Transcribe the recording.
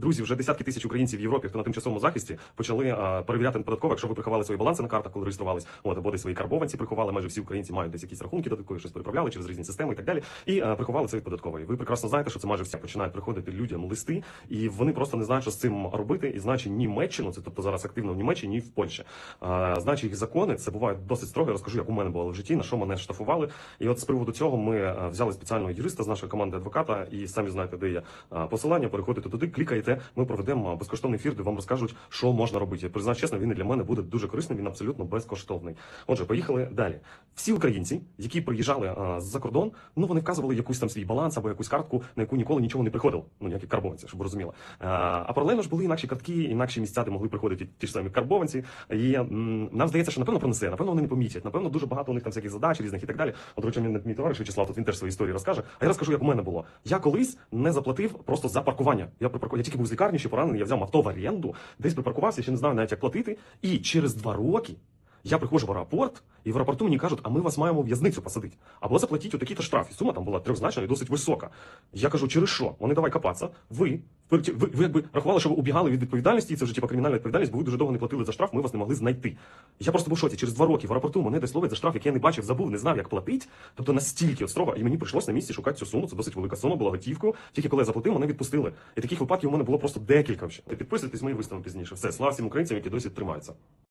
Друзі, вже десятки тисяч українців в Європі, хто на тимчасовому захисті, почали а, перевіряти податково, якщо ви приховали свої баланси на картах, коли реєструвались, от або десь свої карбованці приховали. Майже всі українці мають десь якісь рахунки додаткові, щось переправляли через різні системи і так далі. І а, приховали це від податкової. Ви прекрасно знаєте, що це майже всі починають приходити людям листи, і вони просто не знають, що з цим робити. І значить Німеччину, це тобто зараз активно в Німеччині і в Польщі. А, значить, їх закони це буває досить строго. Я розкажу, як у мене було в житті, на що мене штрафували. І от з приводу цього ми взяли спеціального юриста з нашої команди адвоката, і самі знаєте, де є посилання. Переходите туди, клікаєте. Ми проведемо безкоштовний ефір, де вам розкажуть, що можна робити. Я признаю чесно, він і для мене буде дуже корисним. Він абсолютно безкоштовний. Отже, поїхали далі. Всі українці, які приїжджали з-за кордон, ну вони вказували якусь там свій баланс або якусь картку, на яку ніколи нічого не приходило. Ну ніякі карбованці, щоб розуміли. А, паралельно ж були інакші картки, інакші місця, де могли приходити ті ж самі карбованці. І нам здається, що напевно пронесе, напевно, вони не помітять. Напевно, дуже багато у них там всяких задач різних і так далі. От, речі, мій, товариш Вячеслав, тут він теж свої історії розкаже. А я розкажу, як у мене було. Я колись не заплатив просто за паркування. Я я тільки був з лікарні, ще поранений, я взяв авто в оренду, десь припаркувався, ще не знаю навіть як платити. І через два роки. Я приходжу в аеропорт, і в аеропорту мені кажуть, а ми вас маємо в в'язницю посадити. Або заплатіть отакий-то штраф. Сума там була трьохзначна і досить висока. Я кажу, через що? Вони давай копатися. Ви, ви, ви, ви якби рахували, що ви убігали від відповідальності, і це вже типа кримінальна відповідальність, бо ви дуже довго не платили за штраф, ми вас не могли знайти. Я просто був шоці. Через два роки в аеропорту мене десь ловить за штраф, який я не бачив, забув, не знав, як платити. Тобто настільки от строго, і мені прийшлось на місці шукати цю суму. Це досить велика сума, була готівкою. Тільки коли я заплатив, мене відпустили. І таких випадків у мене було просто декілька. Підписуйтесь, мої вистави пізніше. Все, слава всім українцям, які досі тримаються.